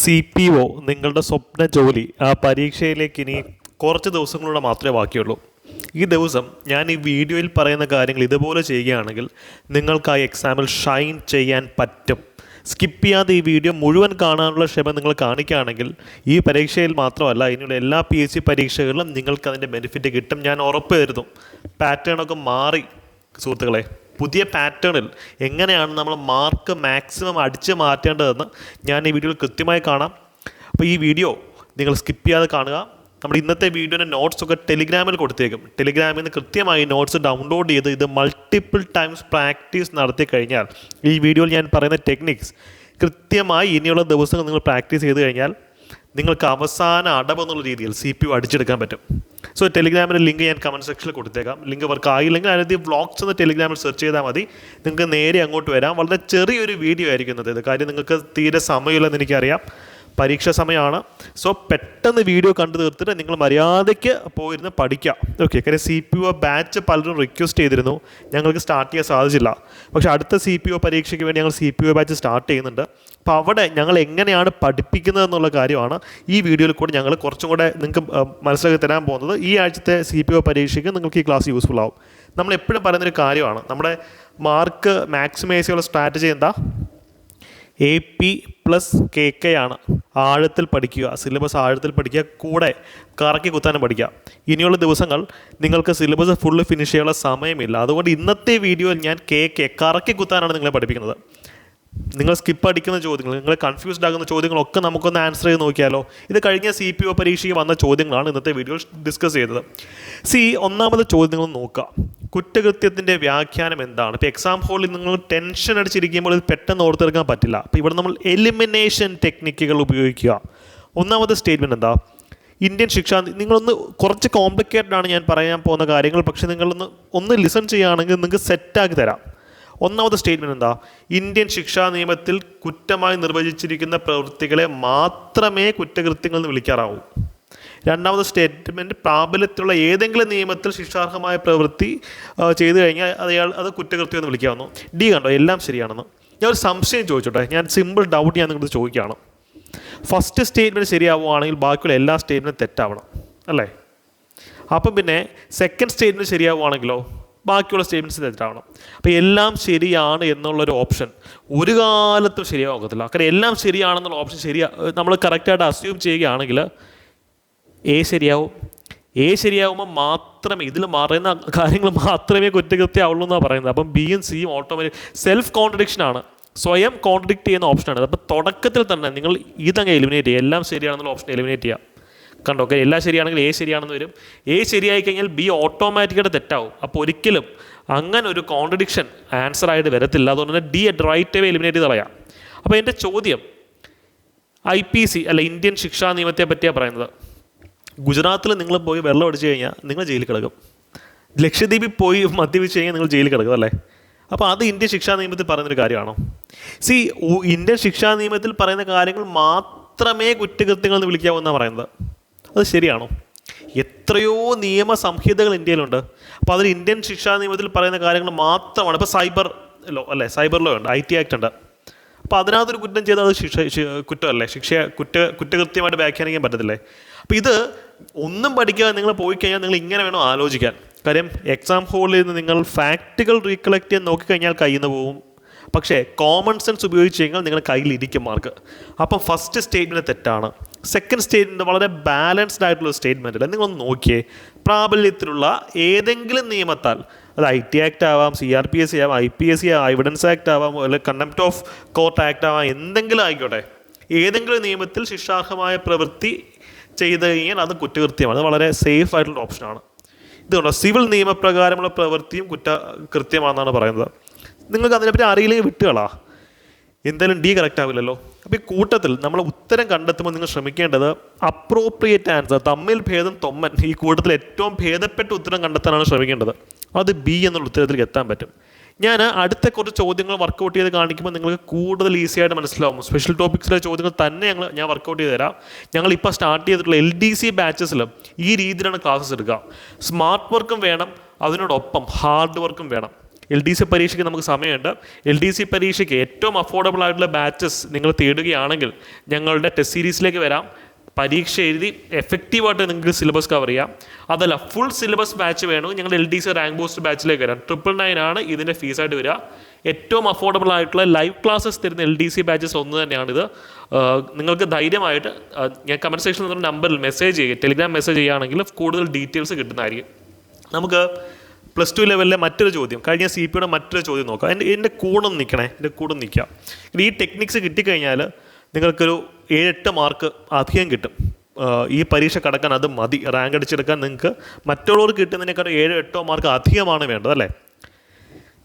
C P O നിങ്ങളുടെ സ്വപ്ന ജോലി ആ പരീക്ഷയിലേക്ക് ഇനി കുറച്ച് ദിവസങ്ങളൂടെ മാത്രമേ ബാക്കിയുള്ളൂ. ഈ ദിവസം ഞാൻ ഈ വീഡിയോയിൽ പറയുന്ന കാര്യങ്ങൾ ഇതുപോലെ ചെയ്യുകയാണെങ്കിൽ നിങ്ങൾക്ക് ആ എക്സാമിൽ ഷൈൻ ചെയ്യാൻ പറ്റും. സ്കിപ്പ് ചെയ്യാതെ ഈ വീഡിയോ മുഴുവൻ കാണാനുള്ള ക്ഷമ നിങ്ങൾ കാണിക്കുകയാണെങ്കിൽ ഈ പരീക്ഷയിൽ മാത്രമല്ല ഇനിയുള്ള എല്ലാ പി എസ് സി പരീക്ഷകളിലും നിങ്ങൾക്ക് അതിന്റെ ബെനിഫിറ്റ് കിട്ടും. ഞാൻ ഉറപ്പ് തരുന്നു. പാറ്റേണൊക്കെ മാറി സുഹൃത്തുക്കളെ. പുതിയ പാറ്റേണിൽ എങ്ങനെയാണ് നമ്മൾ മാർക്ക് മാക്സിമം അടിച്ച് മാറ്റേണ്ടതെന്ന് ഞാൻ ഈ വീഡിയോയിൽ കൃത്യമായി കാണാം. അപ്പോൾ ഈ വീഡിയോ നിങ്ങൾ സ്കിപ്പ് ചെയ്യാതെ കാണുക. നമ്മുടെ ഇന്നത്തെ വീഡിയോയുടെ നോട്ട്സൊക്കെ ടെലിഗ്രാമിൽ കൊടുത്തേക്കും. ടെലിഗ്രാമിൽ നിന്ന് കൃത്യമായി നോട്ട്സ് ഡൗൺലോഡ് ചെയ്ത് ഇത് മൾട്ടിപ്പിൾ ടൈംസ് പ്രാക്ടീസ് നടത്തി കഴിഞ്ഞാൽ ഈ വീഡിയോയിൽ ഞാൻ പറയുന്ന ടെക്നിക്സ് കൃത്യമായി ഇനിയുള്ള ദിവസങ്ങൾ നിങ്ങൾ പ്രാക്ടീസ് ചെയ്ത് കഴിഞ്ഞാൽ നിങ്ങൾക്ക് അവസാന അടവെന്നുള്ള രീതിയിൽ സി പി യു അടിച്ചെടുക്കാൻ പറ്റും. സോ ടെലിഗ്രാമിന്റെ ലിങ്ക് ഞാൻ കമന്റ് സെക്ഷനിൽ കൊടുത്തേക്കാം. ലിങ്ക് വർക്ക് ആയില്ലെങ്കിൽ അതിനകത്ത് വ്ളോഗ്സ് എന്ന് ടെലിഗ്രാമിൽ സെർച്ച് ചെയ്താൽ മതി. നിങ്ങൾക്ക് നേരെ അങ്ങോട്ട് വരാം. വളരെ ചെറിയൊരു വീഡിയോ ആയിരിക്കുന്നത് ഇത് കാര്യം നിങ്ങൾക്ക് തീരെ സമയമില്ലെന്ന് എനിക്കറിയാം. പരീക്ഷ സമയമാണ്. സോ പെട്ടെന്ന് വീഡിയോ കണ്ടു തീർത്തിട്ട് നിങ്ങൾ മര്യാദയ്ക്ക് പോയിരുന്ന് പഠിക്കാം ഓക്കെ കാര്യം സി പി ഒ ബാച്ച് പലരും റിക്വസ്റ്റ് ചെയ്തിരുന്നു. ഞങ്ങൾക്ക് സ്റ്റാർട്ട് ചെയ്യാൻ സാധിച്ചില്ല. പക്ഷേ അടുത്ത സി പി ഒ പരീക്ഷയ്ക്ക് വേണ്ടി ഞങ്ങൾ C P O batch start ചെയ്യുന്നുണ്ട്. അപ്പോൾ അവിടെ ഞങ്ങൾ എങ്ങനെയാണ് പഠിപ്പിക്കുന്നത് എന്നുള്ള കാര്യമാണ് ഈ വീഡിയോയിൽ കൂടെ ഞങ്ങൾ കുറച്ചും കൂടെ നിങ്ങൾക്ക് മനസ്സിലാക്കി തരാൻ പോകുന്നത്. ഈ ആഴ്ചത്തെ സി പി ഒ പരീക്ഷയ്ക്ക് നിങ്ങൾക്ക് ഈ ക്ലാസ് യൂസ്ഫുൾ ആവും. നമ്മൾ എപ്പോഴും പറയുന്നൊരു കാര്യമാണ് നമ്മുടെ മാർക്ക് മാക്സിമൈസ് ചെയ്യാനുള്ള സ്ട്രാറ്റജി എന്താ? A P plus K K ആണ് ആഴത്തിൽ പഠിക്കുക സിലബസ് ആഴത്തിൽ പഠിക്കുക കൂടെ കറക്കി കുത്താനും പഠിക്കുക. ഇനിയുള്ള ദിവസങ്ങൾ നിങ്ങൾക്ക് സിലബസ് ഫുള്ള് ഫിനിഷ് ചെയ്യാനുള്ള സമയമില്ല. അതുകൊണ്ട് ഇന്നത്തെ വീഡിയോയിൽ ഞാൻ കെ കെ കറക്കി കുത്താനാണ് നിങ്ങളെ പഠിപ്പിക്കുന്നത്. നിങ്ങൾ സ്കിപ്പ് അടിക്കുന്ന ചോദ്യങ്ങൾ നിങ്ങൾ കൺഫ്യൂസ്ഡ് ആകുന്ന ചോദ്യങ്ങളൊക്കെ നമുക്കൊന്ന് ആൻസർ ചെയ്ത് നോക്കിയാലോ? ഇത് കഴിഞ്ഞ സി പി ഒ പരീക്ഷയ്ക്ക് വന്ന ചോദ്യങ്ങളാണ് ഇന്നത്തെ വീഡിയോ ഡിസ്കസ് ചെയ്തത്. സി ഒന്നാമത് ചോദ്യങ്ങൾ നോക്കുക. കുറ്റകൃത്യത്തിന്റെ വ്യാഖ്യാനം എന്താണ്? ഇപ്പോൾ എക്സാം ഹോളിൽ നിങ്ങൾ ടെൻഷൻ അടിച്ചിരിക്കുമ്പോൾ ഇത് പെട്ടെന്ന് ഓർത്തെടുക്കാൻ പറ്റില്ല. അപ്പോൾ ഇവിടെ നമ്മൾ എലിമിനേഷൻ ടെക്നിക്കുകൾ ഉപയോഗിക്കുക. ഒന്നാമത്തെ സ്റ്റേറ്റ്മെന്റ് എന്താ? ഇന്ത്യൻ ശിക്ഷാ നിങ്ങളൊന്ന് കുറച്ച് കോംപ്ലിക്കേറ്റഡ് ആണ് ഞാൻ പറയാൻ പോകുന്ന കാര്യങ്ങൾ. പക്ഷേ നിങ്ങളൊന്ന് ഒന്ന് ലിസൺ ചെയ്യുകയാണെങ്കിൽ നിങ്ങൾക്ക് സെറ്റാക്കി തരാം. ഒന്നാമത്തെ സ്റ്റേറ്റ്മെന്റ് എന്താ? ഇന്ത്യൻ ശിക്ഷാ നിയമത്തിൽ കുറ്റമായി നിർവചിച്ചിരിക്കുന്ന പ്രവൃത്തികളെ മാത്രമേ കുറ്റകൃത്യങ്ങൾ എന്ന് വിളിക്കാറാവൂ. രണ്ടാമത് സ്റ്റേറ്റ്മെന്റ് പ്രാബല്യത്തിലുള്ള ഏതെങ്കിലും നിയമത്തിൽ ശിക്ഷാർഹമായ പ്രവൃത്തി ചെയ്തു കഴിഞ്ഞാൽ അയാൾ അത് കുറ്റകൃത്യം എന്ന് വിളിക്കാവുന്നു. ഡി കണ്ടോ? എല്ലാം ശരിയാണെന്ന്. ഞാൻ ഒരു സംശയം ചോദിച്ചോട്ടെ? ഞാൻ സിമ്പിൾ ഡൗട്ട് ഞാൻ നിങ്ങളോട് ചോദിക്കുകയാണ്. ഫസ്റ്റ് സ്റ്റേറ്റ്മെന്റ് ശരിയാവുകയാണെങ്കിൽ ബാക്കിയുള്ള എല്ലാ സ്റ്റേറ്റ്മെന്റും തെറ്റാവണം. അല്ലേ? അപ്പം പിന്നെ സെക്കൻഡ് സ്റ്റേറ്റ്മെന്റ് ശരിയാവുകയാണെങ്കിലോ? ബാക്കിയുള്ള സ്റ്റേറ്റ്മെൻസ് തെറ്റാവണം അപ്പോൾ എല്ലാം ശരിയാണ് എന്നുള്ളൊരു ഓപ്ഷൻ. ഒരു കാലത്തും ശരിയാകത്തില്ല കാരണം എല്ലാം ശരിയാണെന്നുള്ള ഓപ്ഷൻ ശരിയാ നമ്മൾ കറക്റ്റായിട്ട് അസ്യൂം ചെയ്യുകയാണെങ്കിൽ എ ശരിയാവും. എ ശരിയാവുമ്പോൾ മാത്രമേ ഇതിൽ മറയുന്ന കാര്യങ്ങൾ മാത്രമേ കുറ്റകൃത്യമാവുള്ളൂ എന്നാണ് പറയുന്നത്. അപ്പം ബിയും സിയും ഓട്ടോമാറ്റിക് സെൽഫ് കോൺട്രഡിക്ഷൻ ആണ്. സ്വയം കോൺട്രഡിക്റ്റ് ചെയ്യുന്ന ഓപ്ഷനാണ് അപ്പോൾ തുടക്കത്തിൽ തന്നെ നിങ്ങൾ ഇതങ്ങ് എലിമിനേറ്റ് ചെയ്യുക. എല്ലാം ശരിയാണെന്നുള്ള ഓപ്ഷൻ എലിമിനേറ്റ് ചെയ്യുക. കണ്ടോ? എല്ലാം ശരിയാണെങ്കിൽ എ ശരിയാണെന്ന് വരും. എ ശരിയായി കഴിഞ്ഞാൽ ബി ഓട്ടോമാറ്റിക്കായിട്ട് തെറ്റാവും. അപ്പോൾ ഒരിക്കലും അങ്ങനെ ഒരു കോൺട്രഡിക്ഷൻ ആൻസർ ആയിട്ട് വരത്തില്ല. അതുകൊണ്ട് തന്നെ ഡി റൈറ്റ് വേ എലിമിനേറ്റ് ചെയ്ത് അപ്പോൾ എന്റെ ചോദ്യം ഐ പി സി അല്ല ഇന്ത്യൻ ശിക്ഷാ നിയമത്തെ പറ്റിയാണ് പറയുന്നത്. ഗുജറാത്തിൽ നിങ്ങൾ പോയി വെള്ളം അടിച്ചു കഴിഞ്ഞാൽ നിങ്ങൾ ജയിലിൽ കിടക്കും. ലക്ഷദ്വീപിൽ പോയി മദ്യപിച്ച് കഴിഞ്ഞാൽ നിങ്ങൾ ജയിലിൽ കിടക്കും അല്ലേ? അപ്പോൾ അത് ഇന്ത്യൻ ശിക്ഷാ നിയമത്തിൽ പറയുന്നൊരു കാര്യമാണോ? സി ഇന്ത്യൻ ശിക്ഷാ നിയമത്തിൽ പറയുന്ന കാര്യങ്ങൾ മാത്രമേ കുറ്റകൃത്യങ്ങൾ എന്ന് വിളിക്കാവൂ എന്നാണ് പറയുന്നത്. അത് ശരിയാണോ? എത്രയോ നിയമസംഹിതകൾ ഇന്ത്യയിലുണ്ട്. അപ്പോൾ അതിൽ ഇന്ത്യൻ ശിക്ഷാ നിയമത്തിൽ പറയുന്ന കാര്യങ്ങൾ മാത്രമാണ്. ഇപ്പോൾ സൈബർ ലോ അല്ലേ? സൈബർ ലോ ഉണ്ട്. ഐ ടി ആക്ട് ഉണ്ട്. അപ്പോൾ അതിനകത്തൊരു കുറ്റം ചെയ്താൽ അത് ശിക്ഷ കുറ്റമല്ലേ? ശിക്ഷ കുറ്റ കുറ്റകൃത്യമായിട്ട് വ്യാഖ്യാനിക്കാൻ പറ്റത്തില്ലേ? അപ്പോൾ ഇത് ഒന്നും പഠിക്കാതെ നിങ്ങൾ പോയി കഴിഞ്ഞാൽ നിങ്ങൾ ഇങ്ങനെ വേണം ആലോചിക്കാൻ. കാര്യം എക്സാം ഹോളിൽ നിന്ന് നിങ്ങൾ ഫാക്റ്റുകൾ റീകളക്ട് ചെയ്യാൻ നോക്കിക്കഴിഞ്ഞാൽ കയ്യിൽ നിന്ന് പോവും പക്ഷേ കോമൺ സെൻസ് ഉപയോഗിച്ച് കഴിഞ്ഞാൽ നിങ്ങളുടെ കയ്യിലിരിക്കും മാർക്ക് അപ്പം ഫസ്റ്റ് സ്റ്റേറ്റ്മെന്റ് തെറ്റാണ്. സെക്കൻഡ് സ്റ്റേറ്റ്മെന്റ് വളരെ ബാലൻസ്ഡ് ആയിട്ടുള്ള സ്റ്റേറ്റ്മെന്റ് അല്ല? നിങ്ങളൊന്ന് നോക്കിയേ. പ്രാബല്യത്തിലുള്ള ഏതെങ്കിലും നിയമത്താൽ അത് ഐ ടി ആക്ട് ആവാം C R P S C ആവാം ഐ പി എസ് സി ആവാം എവിഡൻസ് ആക്ട് ആവാം അല്ലെങ്കിൽ കണ്ടംപ്റ്റ് ഓഫ് കോർട്ട് ആക്ട് ആവാം എന്തെങ്കിലും ആയിക്കോട്ടെ. ഏതെങ്കിലും നിയമത്തിൽ ശിക്ഷാർഹമായ പ്രവൃത്തി ചെയ്ത് കഴിഞ്ഞാൽ അത് കുറ്റകൃത്യമാണ്. അത് വളരെ സേഫ് ആയിട്ടുള്ള ഓപ്ഷനാണ് ഇതുകൊണ്ട് സിവിൽ നിയമപ്രകാരമുള്ള പ്രവൃത്തിയും കുറ്റ കൃത്യമാണെന്നാണ് പറയുന്നത്. നിങ്ങൾക്ക് അതിനെപ്പറ്റി അറിയില്ലെങ്കിൽ വിട്ടുകളാ. എന്തായാലും ഡി കറക്റ്റ് ആവില്ലല്ലോ. അപ്പോൾ ഈ കൂട്ടത്തിൽ നമ്മൾ ഉത്തരം കണ്ടെത്തുമ്പോൾ നിങ്ങൾ ശ്രമിക്കേണ്ടത് അപ്രോപ്രിയേറ്റ് ആൻസർ തമ്മിൽ ഭേദം തൊമ്മൻ. ഈ കൂട്ടത്തിൽ ഏറ്റവും ഭേദപ്പെട്ട ഉത്തരം കണ്ടെത്താനാണ് ശ്രമിക്കേണ്ടത്. അത് ബി എന്നുള്ള ഉത്തരത്തിലേക്ക് എത്താൻ പറ്റും. ഞാൻ അടുത്ത കുറച്ച് ചോദ്യങ്ങൾ വർക്കൗട്ട് ചെയ്ത് കാണിക്കുമ്പോൾ നിങ്ങൾക്ക് കൂടുതൽ ഈസി ആയിട്ട് മനസ്സിലാവും. സ്പെഷ്യൽ ടോപ്പിക്സിലെ ചോദ്യങ്ങൾ തന്നെ ഞങ്ങൾ ഞാൻ വർക്കൗട്ട് ചെയ്ത് തരാം. ഞങ്ങൾ ഇപ്പോൾ സ്റ്റാർട്ട് ചെയ്തിട്ടുള്ള എൽ ഡി സി ബാച്ചസിലും ഈ രീതിയിലാണ് ക്ലാസ്സസ് എടുക്കുക. സ്മാർട്ട് വർക്കും വേണം അതിനോടൊപ്പം ഹാർഡ് വർക്കും വേണം. എൽ ഡി സി പരീക്ഷയ്ക്ക് നമുക്ക് സമയമുണ്ട്. എൽ ഡി സി പരീക്ഷയ്ക്ക് ഏറ്റവും അഫോർഡബിൾ ആയിട്ടുള്ള ബാച്ചസ് നിങ്ങൾ തേടുകയാണെങ്കിൽ ഞങ്ങളുടെ ടെസ്റ്റ് സീരീസിലേക്ക് വരാം. പരീക്ഷ എഴുതി എഫക്റ്റീവായിട്ട് നിങ്ങൾക്ക് സിലബസ് കവർ ചെയ്യാം. അതല്ല ഫുൾ സിലബസ് ബാച്ച് വേണമെങ്കിൽ ഞങ്ങൾ L D C rank post ബാച്ചിലേക്ക് വരാം. ട്രിപ്പിൾ നയൻ ആണ് ഇതിന്റെ ഫീസായിട്ട് വരിക. ഏറ്റവും അഫോർഡബിൾ ആയിട്ടുള്ള ലൈവ് ക്ലാസ്സസ് തരുന്ന എൽ ഡി സി ബാച്ചസ് ഒന്ന് തന്നെയാണിത്. നിങ്ങൾക്ക് ധൈര്യമായിട്ട് ഞാൻ കമന്റ് സെക്ഷനിൽ നിന്ന് നമ്പറിൽ മെസ്സേജ് ചെയ്യുക. ടെലിഗ്രാം മെസ്സേജ് ചെയ്യുകയാണെങ്കിൽ കൂടുതൽ ഡീറ്റെയിൽസ് കിട്ടുന്നതായിരിക്കും. നമുക്ക് പ്ലസ് ടു ലെവലിലെ മറ്റൊരു ചോദ്യം. കഴിഞ്ഞ സി പിയുടെ മറ്റൊരു ചോദ്യം നോക്കാം. എന്റെ എന്റെ കൂടെ ഒന്ന് നിൽക്കണേ. എന്റെ കൂടെ ഒന്ന് നിൽക്കാം. ഇനി ഈ ടെക്നിക്സ് കിട്ടിക്കഴിഞ്ഞാൽ നിങ്ങൾക്കൊരു ഏഴെട്ട് മാർക്ക് അധികം കിട്ടും. ഈ പരീക്ഷ കടക്കാൻ അത് മതി. റാങ്ക് അടിച്ചെടുക്കാൻ നിങ്ങൾക്ക് മറ്റുള്ളവർക്ക് കിട്ടുന്നതിനേക്കാൾ ഏഴോ എട്ടോ മാർക്ക് അധികമാണ് വേണ്ടത് അല്ലേ?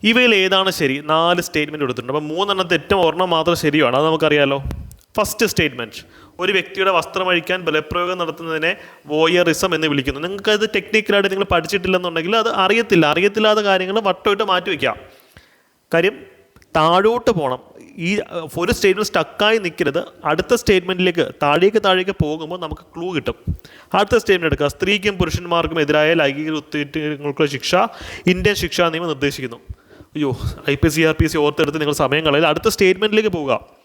ഇവയിൽ ഏതാണ് ശരി? നാല് സ്റ്റേറ്റ്മെന്റ് കൊടുത്തിട്ടുണ്ട്. അപ്പോൾ മൂന്നെണ്ണത്തെ ഏറ്റവും ഒരെണ്ണം മാത്രം ശരിയാണ്. അത് നമുക്കറിയാലോ. ഫസ്റ്റ് സ്റ്റേറ്റ്മെന്റ് ഒരു വ്യക്തിയുടെ വസ്ത്രമഴിക്കാൻ ബലപ്രയോഗം നടത്തുന്നതിനെ വോയറിസം എന്ന് വിളിക്കുന്നു. നിങ്ങൾക്ക് അത് ടെക്നിക്കലായിട്ട് നിങ്ങൾ പഠിച്ചിട്ടില്ലെന്നുണ്ടെങ്കിൽ അത് അറിയത്തില്ല. അറിയത്തില്ലാത്ത കാര്യങ്ങൾ വട്ടമായിട്ട് മാറ്റി വയ്ക്കാം കാര്യം താഴോട്ട് പോകണം ഈ ഒരു സ്റ്റേറ്റ്മെന്റ് സ്റ്റക്കായി നിൽക്കരുത്. അടുത്ത സ്റ്റേറ്റ്മെന്റിലേക്ക് താഴേക്ക് താഴേക്ക് പോകുമ്പോൾ നമുക്ക് ക്ലൂ കിട്ടും. അടുത്ത സ്റ്റേറ്റ്മെന്റ് എടുക്കുക. സ്ത്രീക്കും പുരുഷന്മാർക്കും എതിരായ ലൈംഗിക ഉത്തേറ്റങ്ങൾക്കുള്ള ശിക്ഷ ഇന്ത്യൻ ശിക്ഷാ നിയമം നിർദ്ദേശിക്കുന്നു. അയ്യോ I P C R P C ഓർത്തെടുത്ത് നിങ്ങൾ സമയം കളയില്ല. അടുത്ത സ്റ്റേറ്റ്മെന്റിലേക്ക് പോവുക.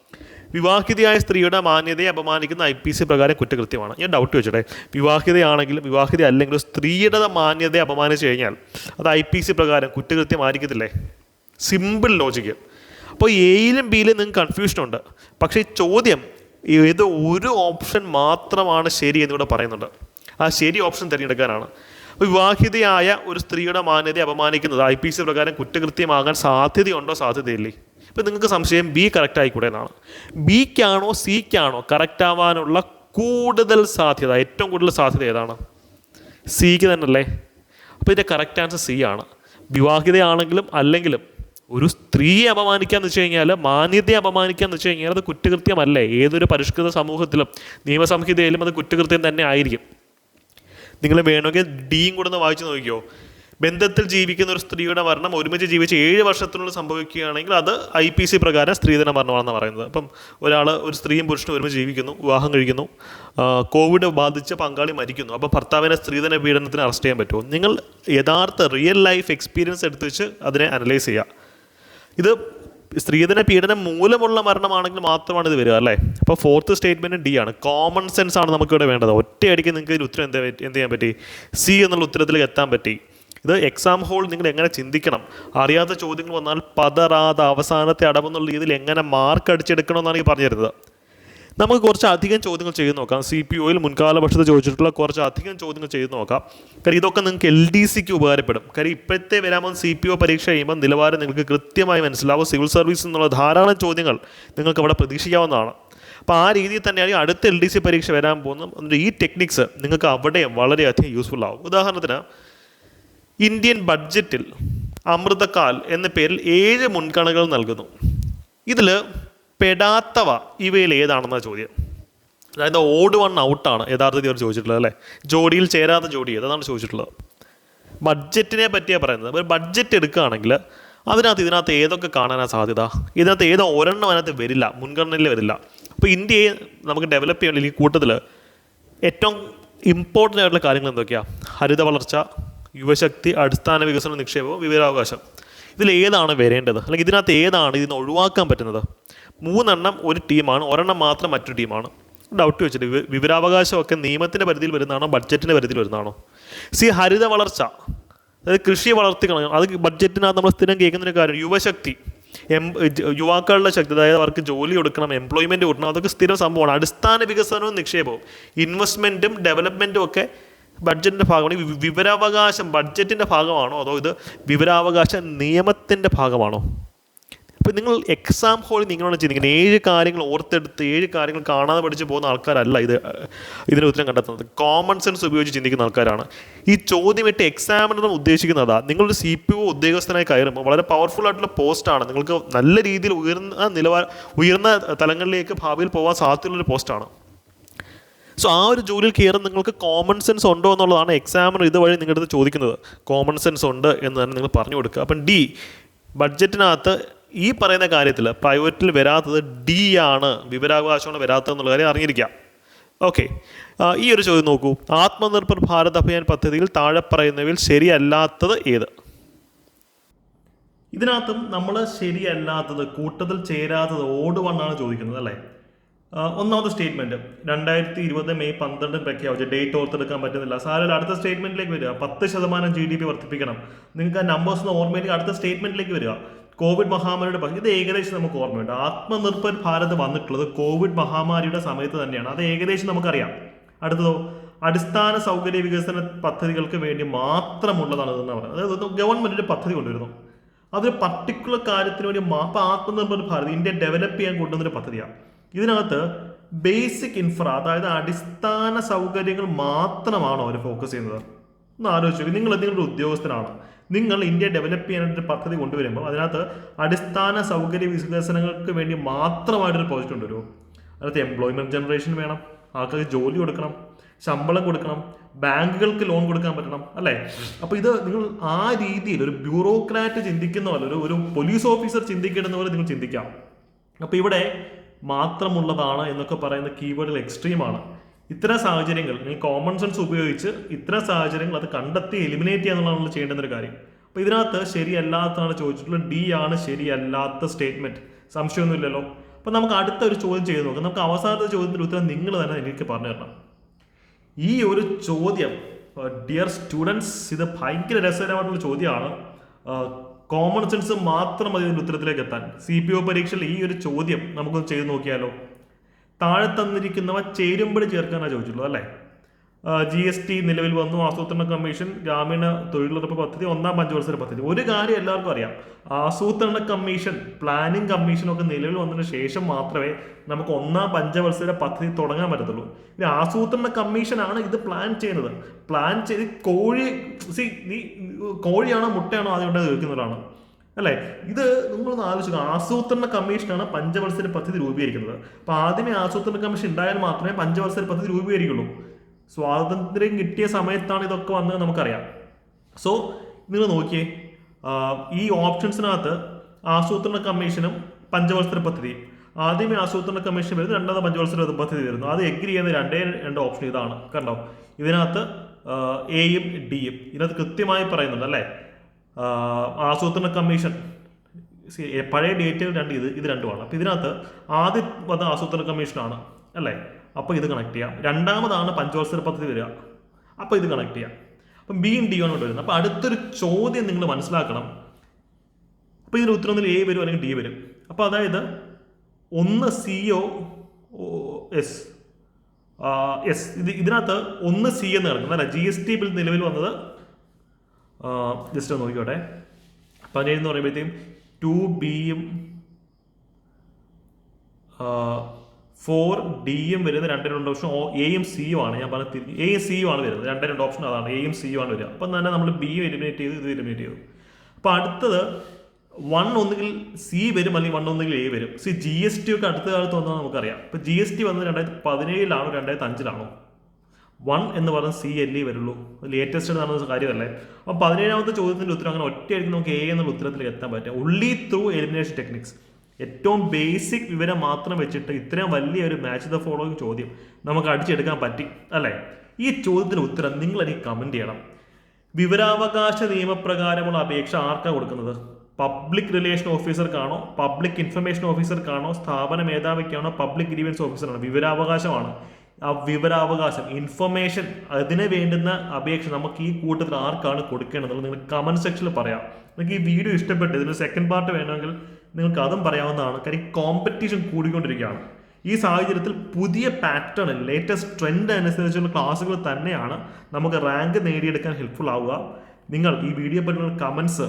വിവാഹിതയായ സ്ത്രീയുടെ മാന്യതയെ അപമാനിക്കുന്ന ഐ പി സി പ്രകാരം കുറ്റകൃത്യമാണ്. ഞാൻ ഡൗട്ട് വെച്ചിട്ടെ വിവാഹിതയാണെങ്കിലും വിവാഹിത അല്ലെങ്കിലും സ്ത്രീയുടെ മാന്യതയെ അപമാനിച്ചു കഴിഞ്ഞാൽ അത് ഐ പി സി പ്രകാരം കുറ്റകൃത്യമായിരിക്കത്തില്ലേ? സിമ്പിൾ ലോജിക്ക് അപ്പോൾ എയിലും ബിയിലും നിങ്ങൾക്ക് കൺഫ്യൂഷനുണ്ട് പക്ഷേ ചോദ്യം ഏത് ഒരു ഓപ്ഷൻ മാത്രമാണ് ശരി എന്നിവിടെ പറയുന്നുണ്ട്. ആ ശരി ഓപ്ഷൻ തിരഞ്ഞെടുക്കാനാണ്. വിവാഹിതയായ ഒരു സ്ത്രീയുടെ മാന്യതയെ അപമാനിക്കുന്നത് ഐ പി സി പ്രകാരം കുറ്റകൃത്യമാകാൻ സാധ്യതയുണ്ടോ? സാധ്യതയില്ലേ? ഇപ്പം നിങ്ങൾക്ക് സംശയം ബി കറക്റ്റ് ആയിക്കൂടെ എന്നാണ്. ബിക്കാണോ സിക്കാണോ കറക്റ്റ് ആവാനുള്ള കൂടുതൽ സാധ്യത ഏറ്റവും കൂടുതൽ സാധ്യത ഏതാണ്? സിക്ക് തന്നെ അല്ലേ അപ്പോൾ ഇതിന്റെ കറക്റ്റ് ആൻസർ സി ആണ്. വിവാഹിതയാണെങ്കിലും അല്ലെങ്കിലും ഒരു സ്ത്രീയെ അപമാനിക്കാന്ന് വെച്ച് കഴിഞ്ഞാൽ മാന്യതയെ അപമാനിക്കാന്ന് വെച്ച് കഴിഞ്ഞാൽ അത് കുറ്റകൃത്യമല്ലേ. ഏതൊരു പരിഷ്കൃത സമൂഹത്തിലും നിയമസംഹിതയിലും അത് കുറ്റകൃത്യം തന്നെ ആയിരിക്കും. നിങ്ങൾ വേണമെങ്കിൽ ഡിയും കൂടെ ഒന്ന് വായിച്ചു നോക്കിയോ ബന്ധത്തിൽ ജീവിക്കുന്ന ഒരു സ്ത്രീയുടെ മരണം ഒരുമിച്ച് ജീവിച്ച് ഏഴ് വർഷത്തിനുള്ളിൽ സംഭവിക്കുകയാണെങ്കിൽ അത് ഐ പി സി പ്രകാരം സ്ത്രീധന മരണമാണെന്ന് പറയുന്നത്. അപ്പം ഒരാൾ ഒരു സ്ത്രീയും പുരുഷനും ഒരുമിച്ച് ജീവിക്കുന്നു വിവാഹം കഴിക്കുന്നു കോവിഡ് ബാധിച്ച പങ്കാളി മരിക്കുന്നു. അപ്പോൾ ഭർത്താവിനെ സ്ത്രീധന പീഡനത്തിന് അറസ്റ്റ് ചെയ്യാൻ പറ്റുമോ? നിങ്ങൾ യഥാർത്ഥ റിയൽ ലൈഫ് എക്സ്പീരിയൻസ് എടുത്ത് വെച്ച് അതിനെ അനലൈസ് ചെയ്യുക. ഇത് സ്ത്രീധന പീഡനം മൂലമുള്ള മരണമാണെങ്കിൽ മാത്രമാണ് ഇത് വരിക അല്ലേ? അപ്പോൾ ഫോർത്ത് സ്റ്റേറ്റ്മെന്റ് ഡി ആണ്. കോമൺ സെൻസ് ആണ് നമുക്കിവിടെ വേണ്ടത്. ഒറ്റയടിക്ക് നിങ്ങൾക്ക് ഇതിൽ ഉത്തരം എന്താ എന്ത് ചെയ്യാൻ പറ്റി? സി എന്നുള്ള ഉത്തരത്തിലേക്ക് എത്താൻ പറ്റി. ഇത് എക്സാം ഹോൾ നിങ്ങൾ എങ്ങനെ ചിന്തിക്കണം? അറിയാത്ത ചോദ്യങ്ങൾ വന്നാൽ പതറാതെ അവസാനത്തെ അടവെന്നുള്ള രീതിയിൽ എങ്ങനെ മാർക്ക് അടിച്ചെടുക്കണമെന്നാണ് ഈ പറഞ്ഞു തരുന്നത് നമുക്ക് കുറച്ച് അധികം ചോദ്യങ്ങൾ ചെയ്തു നോക്കാം. സി പി ഒയിൽ മുൻകാല വർഷത്ത് ചോദിച്ചിട്ടുള്ള കുറച്ച് അധികം ചോദ്യങ്ങൾ ചെയ്തു നോക്കാം. കാര്യം ഇതൊക്കെ നിങ്ങൾക്ക് എൽ ഡി സിക്ക് ഉപകാരപ്പെടും. കാര്യം ഇപ്പോഴത്തെ വരാമോ സി പി ഒ പരീക്ഷ കഴിയുമ്പോൾ നിലവാരം നിങ്ങൾക്ക് കൃത്യമായി മനസ്സിലാവും. സിവിൽ സർവീസ് എന്നുള്ള ധാരാളം ചോദ്യങ്ങൾ നിങ്ങൾക്ക് അവിടെ പ്രതീക്ഷിക്കാവുന്നതാണ്. അപ്പോൾ ആ രീതിയിൽ തന്നെയാണ് അടുത്ത എൽ ഡി സി പരീക്ഷ വരാൻ പോകുന്നത്. ഈ ടെക്നിക്സ് നിങ്ങൾക്ക് അവിടെയും വളരെയധികം യൂസ്ഫുൾ ആവും. ഉദാഹരണത്തിന് ഇന്ത്യൻ ബഡ്ജറ്റിൽ അമൃതകാൽ എന്ന പേരിൽ ഏഴ് മുൻഗണനകൾ നൽകുന്നു. ഇതിൽ പെടാത്തവ ഇവയിൽ ഏതാണെന്ന ചോദ്യം. അതായത് ഓട് വൺ ഔട്ടാണ് യഥാർത്ഥത്തിൽ അവർ ചോദിച്ചിട്ടുള്ളത് അല്ലേ? ജോഡിയിൽ ചേരാത്ത ജോഡി ഏതാണ് ചോദിച്ചിട്ടുള്ളത്. ബഡ്ജറ്റിനെ പറ്റിയാണ് പറയുന്നത്. ഒരു ബഡ്ജറ്റ് എടുക്കുകയാണെങ്കിൽ അതിനകത്ത് ഇതിനകത്ത് ഏതൊക്കെ കാണാനാണ് സാധ്യത? ഇതിനകത്ത് ഏതോ ഒരെണ്ണം അതിനകത്ത് വരില്ല മുൻഗണനയിൽ വരില്ല. അപ്പോൾ ഇന്ത്യയെ നമുക്ക് ഡെവലപ്പ് ചെയ്യാൻ ഈ കൂട്ടത്തിൽ ഏറ്റവും ഇമ്പോർട്ടന്റ് ആയിട്ടുള്ള കാര്യങ്ങൾ എന്തൊക്കെയാണ് ഹരിത വളർച്ച യുവശക്തി അടിസ്ഥാന വികസന നിക്ഷേപവും വിവരാവകാശം. ഇതിൽ ഏതാണ് വരേണ്ടത്? അല്ലെങ്കിൽ ഇതിനകത്ത് ഏതാണ് ഇതിന് ഒഴിവാക്കാൻ പറ്റുന്നത്? മൂന്നെണ്ണം ഒരു ടീമാണ് ഒരെണ്ണം മാത്രം മറ്റൊരു ടീമാണ്. ഡൗട്ട് വെച്ചിട്ട് വിവ- വിവരാവകാശമൊക്കെ നിയമത്തിന്റെ പരിധിയിൽ വരുന്നതാണോ ബഡ്ജറ്റിന്റെ പരിധിയിൽ വരുന്നതാണോ? സി ഹരിത വളർച്ച. അതായത് കൃഷി വളർത്തിക്കണം. അത് ബഡ്ജറ്റിനകത്ത് നമ്മൾ സ്ഥിരം കേൾക്കുന്ന ഒരു കാര്യം യുവശക്തി. എം യുവാക്കളുടെ ശക്തി അതായത് അവർക്ക് ജോലി കൊടുക്കണം എംപ്ലോയ്മെന്റ് കൊടുക്കണം അതൊക്കെ സ്ഥിരം സംഭവമാണ്. അടിസ്ഥാന വികസനവും നിക്ഷേപവും ഇൻവെസ്റ്റ്മെന്റും ഡെവലപ്മെന്റും ഒക്കെ ബഡ്ജറ്റിന്റെ ഭാഗമാണ്. വിവരാവകാശം ബഡ്ജറ്റിന്റെ ഭാഗമാണോ? അതോ ഇത് വിവരാവകാശ നിയമത്തിന്റെ ഭാഗമാണോ? അപ്പോൾ നിങ്ങൾ എക്സാം ഹോളിൽ നിങ്ങളോട് ചിന്തിക്കുന്നത്. ഏഴ് കാര്യങ്ങൾ ഓർത്തെടുത്ത് ഏഴ് കാര്യങ്ങൾ കാണാതെ പഠിച്ച് പോകുന്ന ആൾക്കാരല്ല ഇത് ഇതിന്റെ ഉത്തരം കണ്ടെത്തുന്നത്. കോമൺ സെൻസ് ഉപയോഗിച്ച് ചിന്തിക്കുന്ന ആൾക്കാരാണ്. ഈ ചോദ്യം ഇട്ട് എക്സാമിനർ ഉദ്ദേശിക്കുന്നതാ. നിങ്ങളൊരു സി പി ഒ ഉദ്യോഗസ്ഥനായി കയറുമ്പോൾ വളരെ പവർഫുൾ ആയിട്ടുള്ള പോസ്റ്റാണ് നിങ്ങൾക്ക് നല്ല രീതിയിൽ ഉയർന്ന നിലവാര ഉയർന്ന തലങ്ങളിലേക്ക് ഭാവിയിൽ പോകാൻ സാധ്യതയുള്ളൊരു പോസ്റ്റാണ് സോ ആ ഒരു ജോലിയിൽ കയറാൻ നിങ്ങൾക്ക് കോമൺ സെൻസ് ഉണ്ടോ എന്നുള്ളതാണ് എക്സാമിനർ ഇതുവഴി നിങ്ങളുടെ അടുത്ത് ചോദിക്കുന്നത്. കോമൺ സെൻസ് ഉണ്ട് എന്ന് തന്നെ നിങ്ങൾ പറഞ്ഞു കൊടുക്കുക. അപ്പം ഡി ബഡ്ജറ്റിനകത്ത് ഈ പറയുന്ന കാര്യത്തിൽ പ്രൈവറ്റിൽ വരാത്തത് ഡി ആണ്. വിവരാവകാശമാണ് വരാത്തതെന്നുള്ള കാര്യം അറിഞ്ഞിരിക്കാം ഓക്കെ ഈ ഒരു ചോദ്യം നോക്കൂ. ആത്മനിർഭർ ഭാരത് അഭിയാൻ പദ്ധതിയിൽ താഴെ പറയുന്നവയിൽ ശരിയല്ലാത്തത് ഏത്? ഇതിനകത്തും നമ്മൾ ശരിയല്ലാത്തത് കൂട്ടത്തിൽ ചേരാത്തത് ഓട് വണ്ണാണ് ചോദിക്കുന്നത് അല്ലേ? ഒന്നാമത്തെ സ്റ്റേറ്റ്മെന്റ് രണ്ടായിരത്തി ഇരുപത് മെയ് പന്ത്രണ്ട് പ്രഖ്യാപിച്ച ഡേറ്റ് ഓർത്തെടുക്കാൻ പറ്റുന്നില്ല. സാറിൽ അടുത്ത സ്റ്റേറ്റ്മെന്റിലേക്ക് വരിക. പത്ത് ശതമാനം ജി ഡി പി വർദ്ധിപ്പിക്കണം. നിങ്ങൾക്ക് ആ നമ്പേഴ്സ് ഓർമ്മയിലേക്ക് അടുത്ത സ്റ്റേറ്റ്മെന്റിലേക്ക് വരിക. കോവിഡ് മഹാമാരിയുടെ ഇത് ഏകദേശം നമുക്ക് ഓർമ്മയുണ്ട്. ആത്മനിർഭർ ഭാരത് വന്നിട്ടുള്ളത് കോവിഡ് മഹാമാരിയുടെ സമയത്ത് തന്നെയാണ്. അത് ഏകദേശം നമുക്കറിയാം. അടുത്തതോ? അടിസ്ഥാന സൗകര്യ വികസന പദ്ധതികൾക്ക് വേണ്ടി മാത്രമുള്ളതാണ് ഇതെന്ന് പറയുന്നത്. അതായത് ഗവൺമെന്റ് ഒരു പദ്ധതി കൊണ്ടുവരുന്നു. അതൊരു പർട്ടിക്കുലർ കാര്യത്തിന് വേണ്ടി map Atmanirbhar Bharat India develop ചെയ്യാൻ കൊണ്ടുവന്നൊരു പദ്ധതിയാണ് ഇതിനകത്ത് ബേസിക് ഇൻഫ്ര അതായത് അടിസ്ഥാന സൗകര്യങ്ങൾ മാത്രമാണോ അവർ ഫോക്കസ് ചെയ്യുന്നത്? ഒന്ന് ആലോചിച്ചു. നിങ്ങൾ നിങ്ങളുടെ ഉദ്യോഗസ്ഥനാണ്. നിങ്ങൾ ഇന്ത്യ ഡെവലപ്പ് ചെയ്യാനായിട്ട് പദ്ധതി കൊണ്ടുവരുമ്പോൾ അതിനകത്ത് അടിസ്ഥാന സൗകര്യ വികസനങ്ങൾക്ക് വേണ്ടി മാത്രമായിട്ടൊരു പ്രോജക്റ്റ് കൊണ്ടുവരുമോ അതിനകത്ത് എംപ്ലോയ്മെന്റ് ജനറേഷൻ വേണം ആൾക്കാർക്ക് ജോലി കൊടുക്കണം ശമ്പളം കൊടുക്കണം ബാങ്കുകൾക്ക് ലോൺ കൊടുക്കാൻ പറ്റണം അല്ലേ? അപ്പൊ ഇത് നിങ്ങൾ ആ രീതിയിൽ ഒരു ബ്യൂറോക്രാറ്റ് ചിന്തിക്കുന്ന പോലെ ഒരു ഒരു പോലീസ് ഓഫീസർ ചിന്തിക്കുന്ന പോലെ നിങ്ങൾ ചിന്തിക്കാം. അപ്പൊ ഇവിടെ മാത്രമുള്ളതാണ് എന്നൊക്കെ പറയുന്ന കീവേഡുകൾ എക്സ്ട്രീമാണ് ഇത്തരം സാഹചര്യങ്ങൾ നിങ്ങൾ കോമൺ സെൻസ് ഉപയോഗിച്ച് ഇത്തരം സാഹചര്യങ്ങൾ അത് കണ്ടെത്തി എലിമിനേറ്റ് ചെയ്യുക എന്നുള്ളതാണ് നമ്മൾ ചെയ്യേണ്ടുന്ന ഒരു കാര്യം. അപ്പൊ ഇതിനകത്ത് ശരിയല്ലാത്തതാണ് ചോദിച്ചിട്ടുള്ളത് ഡി ആണ് ശരിയല്ലാത്ത സ്റ്റേറ്റ്മെന്റ് സംശയമൊന്നുമില്ലല്ലോ. അപ്പൊ നമുക്ക് അടുത്ത ഒരു ചോദ്യം ചെയ്ത് നോക്കാം. നമുക്ക് അവസാനത്തെ ചോദ്യത്തിന്റെ ഉത്തരം നിങ്ങൾ തന്നെ എനിക്ക് പറഞ്ഞു തരണം. ഈ ഒരു ചോദ്യം ഡിയർ സ്റ്റുഡൻസ് ഇത് ഭയങ്കര രസകരമായിട്ടുള്ള ചോദ്യമാണ്. കോമൺ സെൻസ് മാത്രം മതി ഉത്തരത്തിലേക്ക് എത്താൻ സി പി ഒ പരീക്ഷയിൽ ഈ ഒരു ചോദ്യം നമുക്കൊന്ന് ചെയ്തു നോക്കിയാലോ? താഴെ തന്നിരിക്കുന്നവ ചേരുമ്പോൾ ചേർക്കാനാണ് ചോദിച്ചുള്ളൂ അല്ലേ? ജി എസ് ടി നിലവിൽ വന്നു. ആസൂത്രണ കമ്മീഷൻ ഗ്രാമീണ തൊഴിലുറപ്പ് പദ്ധതി ഒന്നാം പഞ്ചവത്സര പദ്ധതി. ഒരു കാര്യം എല്ലാവർക്കും അറിയാം. ആസൂത്രണ കമ്മീഷൻ പ്ലാനിംഗ് കമ്മീഷനൊക്കെ നിലവിൽ വന്നതിന് ശേഷം മാത്രമേ നമുക്ക് ഒന്നാം പഞ്ചവത്സര പദ്ധതി തുടങ്ങാൻ പറ്റത്തുള്ളൂ. ഇനി ആസൂത്രണ കമ്മീഷനാണ് ഇത് പ്ലാൻ ചെയ്യുന്നത്. പ്ലാൻ ചെയ്ത് കോഴി സി നീ കോഴിയാണോ മുട്ടയാണോ ആദ്യം ഉണ്ടായി തീർക്കുന്നവരാണ് അല്ലേ? ഇത് നിങ്ങളൊന്ന് ആലോചിക്കുക. ആസൂത്രണ കമ്മീഷനാണ് പഞ്ചവത്സര പദ്ധതി രൂപീകരിക്കുന്നത്. അപ്പൊ ആദ്യമേ ആസൂത്രണ കമ്മീഷൻ ഉണ്ടായാൽ മാത്രമേ പഞ്ചവത്സര പദ്ധതി രൂപീകരിക്കുള്ളൂ. സ്വാതന്ത്ര്യം കിട്ടിയ സമയത്താണ് ഇതൊക്കെ വന്നത് നമുക്കറിയാം. സോ നിങ്ങൾ നോക്കിയേ ഈ ഓപ്ഷൻസിനകത്ത് ആസൂത്രണ കമ്മീഷനും പഞ്ചവത്സര പദ്ധതിയും ആദ്യമേ ആസൂത്രണ കമ്മീഷൻ വരുന്നു രണ്ടാമത് പഞ്ചവത്സര പദ്ധതി വരുന്നു. അത് എഗ്രി ചെയ്യുന്ന രണ്ടേ രണ്ട് ഓപ്ഷൻ ഇതാണ്. കണ്ടോ? ഇതിനകത്ത് എയും ഡിയും ഇതിനകത്ത് കൃത്യമായി പറയുന്നുണ്ട് അല്ലേ? ആസൂത്രണ കമ്മീഷൻ പഴയ ഡേറ്റുകൾ രണ്ട് ഇത് ഇത് രണ്ടുമാണ്. അപ്പോൾ ഇതിനകത്ത് ആദ്യം വന്ന ആസൂത്രണ കമ്മീഷനാണ് അല്ലേ? അപ്പോൾ ഇത് കണക്ട് ചെയ്യാം. രണ്ടാമതാണ് പഞ്ചവത്സര പദ്ധതി വരിക. അപ്പോൾ ഇത് കണക്ട് ചെയ്യാം. അപ്പം ബി ഡി ആണ് വരുന്നത്. അപ്പോൾ അടുത്തൊരു ചോദ്യം നിങ്ങൾ മനസ്സിലാക്കണം. അപ്പോൾ ഇതിന് ഉത്തരം ഒന്നിൽ എ വരും അല്ലെങ്കിൽ ഡി വരും. അപ്പോൾ അതായത് ഒന്ന് സി ഒ എസ് എസ് ഇത് ഇതിനകത്ത് ഒന്ന് സി എന്ന് കിടക്കുന്നത് അല്ല? ജി എസ് ടി ബിൽ നിലവിൽ വന്നത് ജസ്റ്റ് ഒന്ന് നോക്കിക്കോട്ടെ. പതിനേഴ് എന്ന് പറയുമ്പോഴത്തേക്കും ടു ബിയും ഫോർ ഡിയും വരുന്ന രണ്ട് രണ്ട് ഓപ്ഷൻ എ എം സി സിയും ആണ്. ഞാൻ പറഞ്ഞ തിരിഞ്ഞ് സി സിയും ആണ് വരുന്നത്. രണ്ട് രണ്ട് ഓപ്ഷൻ അതാണ്. എ എം സി സിയും ആണ് വരിക. അപ്പം തന്നെ നമ്മൾ ബിയും എലിമിനേറ്റ് ചെയ്ത് ഇത് എലിമിനേറ്റ് ചെയ്തു. അപ്പോൾ അടുത്തത് വൺ ഒന്നുകിൽ സി വരും അല്ലെങ്കിൽ വൺ ഒന്നുകിൽ എ വരും. സി ജി എസ് ടി ഒക്കെ അടുത്ത കാലത്ത് വന്നാൽ നമുക്കറിയാം. ഇപ്പം ജി എസ് ടി വന്നത് രണ്ടായിരത്തി പതിനേഴിലാണോ രണ്ടായിരത്തി അഞ്ചിലാണോ വൺ എന്ന് പറഞ്ഞ സി എൽ ഇ വരുള്ളൂ. ലേറ്റസ്റ്റ് നടന്ന കാര്യമല്ലേ? അപ്പം പതിനേഴാമത്തെ ചോദ്യത്തിന്റെ ഉത്തരം അങ്ങനെ ഒറ്റയായിരിക്കും നമുക്ക് എ എന്നുള്ള ഉത്തരത്തിലേക്ക് എത്താൻ പറ്റുക ഉള്ളി ത്രൂ എലിമിനേഷൻ ടെക്നിക്സ് ഏറ്റവും ബേസിക് വിവരം മാത്രം വെച്ചിട്ട് ഇത്രയും വലിയ ഒരു മാച്ച് ദ ഫോളോയിങ് ചോദ്യം നമുക്ക് അടിച്ചെടുക്കാൻ പറ്റി അല്ലേ? ഈ ചോദ്യത്തിന് ഉത്തരം നിങ്ങൾ എനിക്ക് കമന്റ് ചെയ്യണം. വിവരാവകാശ നിയമപ്രകാരമുള്ള അപേക്ഷ ആർക്കാണ് കൊടുക്കുന്നത്? പബ്ലിക് റിലേഷൻ ഓഫീസർക്കാണോ പബ്ലിക് ഇൻഫർമേഷൻ ഓഫീസർക്കാണോ സ്ഥാപന മേധാവിക്കാണോ പബ്ലിക് ഗ്രീവൻസ് ഓഫീസറാണോ വിവരാവകാശമാണ്. ആ വിവരാവകാശം ഇൻഫർമേഷൻ അതിന് വേണ്ടുന്ന അപേക്ഷ നമുക്ക് ഈ കൂട്ടത്തിൽ ആർക്കാണ് കൊടുക്കേണ്ടത് നിങ്ങൾ കമന്റ് സെക്ഷനിൽ പറയാം. നിങ്ങൾക്ക് ഈ വീഡിയോ ഇഷ്ടപ്പെട്ട് ഇതിന് സെക്കൻഡ് പാർട്ട് വേണമെങ്കിൽ നിങ്ങൾക്ക് അതും പറയാവുന്നതാണ്. കാര്യം കോമ്പറ്റീഷൻ കൂടിക്കൊണ്ടിരിക്കുകയാണ്. ഈ സാഹചര്യത്തിൽ പുതിയ പാറ്റേൺ ലേറ്റസ്റ്റ് ട്രെൻഡ് അനുസരിച്ചുള്ള ക്ലാസ്സുകൾ തന്നെയാണ് നമുക്ക് റാങ്ക് നേടിയെടുക്കാൻ ഹെൽപ്ഫുൾ ആവുക. നിങ്ങൾ ഈ വീഡിയോ പറ്റുന്ന കമൻസ്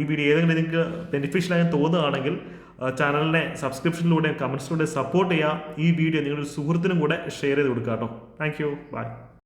ഈ വീഡിയോ ഏതെങ്കിലും നിങ്ങൾക്ക് ബെനിഫിഷ്യൽ ആയി തോന്നുകയാണെങ്കിൽ ചാനലിനെ സബ്സ്ക്രിപ്ഷനിലൂടെയും കമൻസിലൂടെയും സപ്പോർട്ട് ചെയ്യുക. ഈ വീഡിയോ നിങ്ങളുടെ സുഹൃത്തിനും കൂടെ ഷെയർ ചെയ്ത് കൊടുക്കുക കേട്ടോ. Thank you by